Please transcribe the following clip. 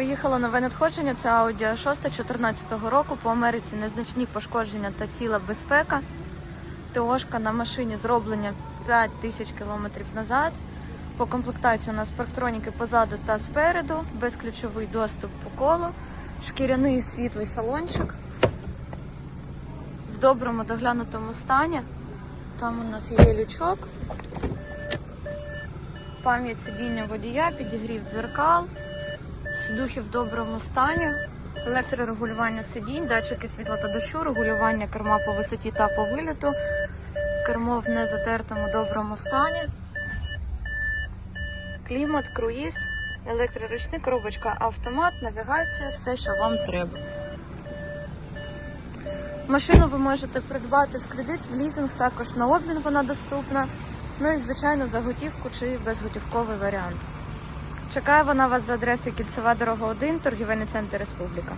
приїхало нове надходження. Це Audi 6 14 року. По Америці незначні пошкодження та тіла безпека. ТОшка на машині зроблення 5 тисяч кілометрів назад. По комплектації у нас парктроніки позаду та спереду, безключовий доступ по колу, шкіряний світлий салончик в доброму доглянутому стані. Там у нас є лючок, пам'ять сидіння водія, підігрів дзеркал, сідухи в доброму стані, електрорегулювання сидінь, датчики світла та дощу, регулювання керма по висоті та по виліту, кермо в незатертому доброму стані, клімат, круїз, електроручник, коробочка автомат, навігація, все, що вам треба. Машину ви можете придбати в кредит, в лізинг, також на обмін вона доступна. Ну і, звичайно, за готівку чи безготівковий варіант. Чекає вона вас за адресою Кільцева дорога 1, торгівельний центр Республіка.